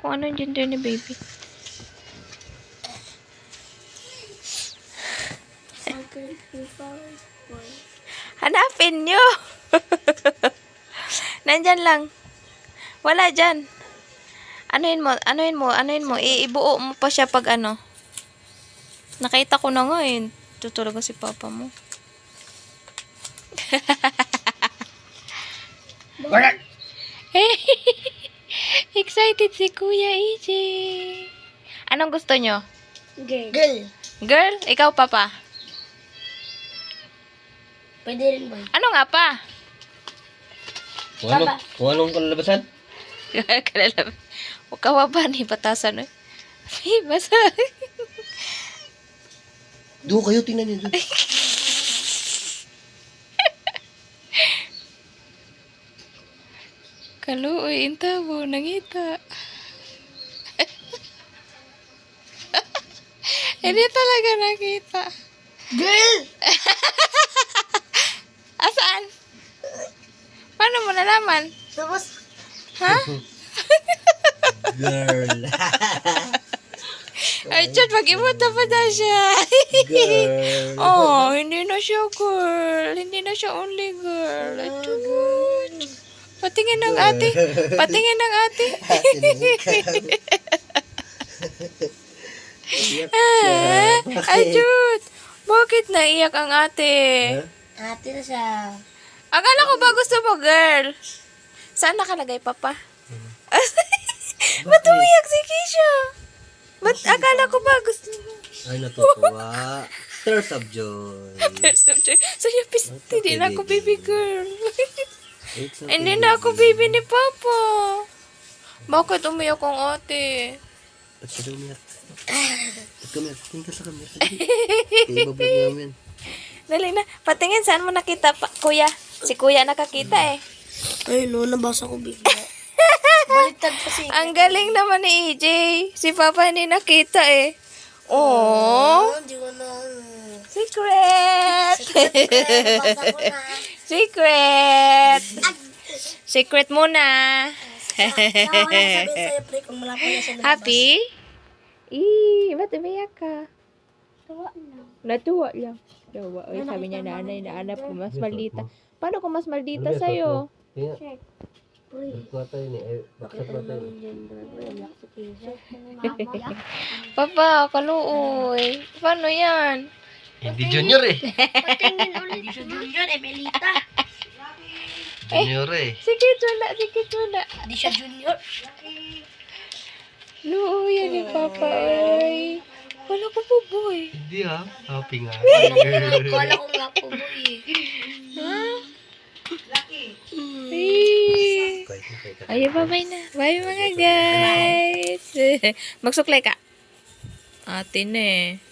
Kung ano yung gender ni baby. Hanapin nyo! Nandyan lang. Wala dyan. Anuin mo, anuin mo, anuin mo. Iibuo mo pa siya pag ano. Nakita ko na nga eh. Tutulog si papa mo. Wala. Excited si Kuya EJ. Anong gusto nyo? Girl. Girl. Girl? Ikaw, papa? Pwede rin ba? Ano nga pa? Kung anong, kung anong kalalabasan? Kalala. Huwag ka ba ni batasan eh. Ay, basa. Doon kayo, tingnan niyo. doon. Kaluoy, intabo, nangita. Hindi talaga nakita. Girl! Asaan? Paano mo nalaman? Tapos, Ha? Girl. Ay, chat, mag-imot na pa na siya. Girl. oh, hindi na siya girl. Hindi na siya only girl. Ito, good. Patingin ng ate. Patingin ng ate. Ah. Ajut. Bakit naiyak ang ate? ate na siya. Akala ko ba gusto mo, girl? Saan nakalagay, papa? Ba't umiyak si Keisha? Ba't akala ko ba gusto mo? Ay, natutuwa. Tears of joy. There's something. So, yung pis, hindi na ako baby girl. Hindi na ako baby ni papa. Bakit umiyak ang ate? Ba't siya daw umiyak? Ba't umiyak? Tingin ka sa camera. Ibablog namin. Dali na. Patingin, saan mo nakita, pa, kuya? Si kuya nakakita eh. Ay, no, nabasa ko bigla. Baliktad kasi. Ang galing naman ni EJ. Si papa hindi nakita eh. Oh, Hindi ko na. secret! Secret! Secret muna. Na. Happy? Ih, ba't umiyak ka? Tawa lang. Natuwa lang. Tawa. Uy, sabi niya nanay, naanap ko mas maldita. Paano kung mas maldita sa'yo? Keisha. Papa, kaluoy. Paano yan? Hindi junior eh. Patingin ulit si Junior, Emelita. Junior eh. Sige, tula, sige, tula. Hindi siya Junior. Luoy, yan ni Papa, ay. Wala ko po, boy. Hindi ha. Happy nga. Kala ko nga po, boy. Ha? Na. Ay, bye-bye na. Bye, mga guys. Magsuklay ka. Ate na eh.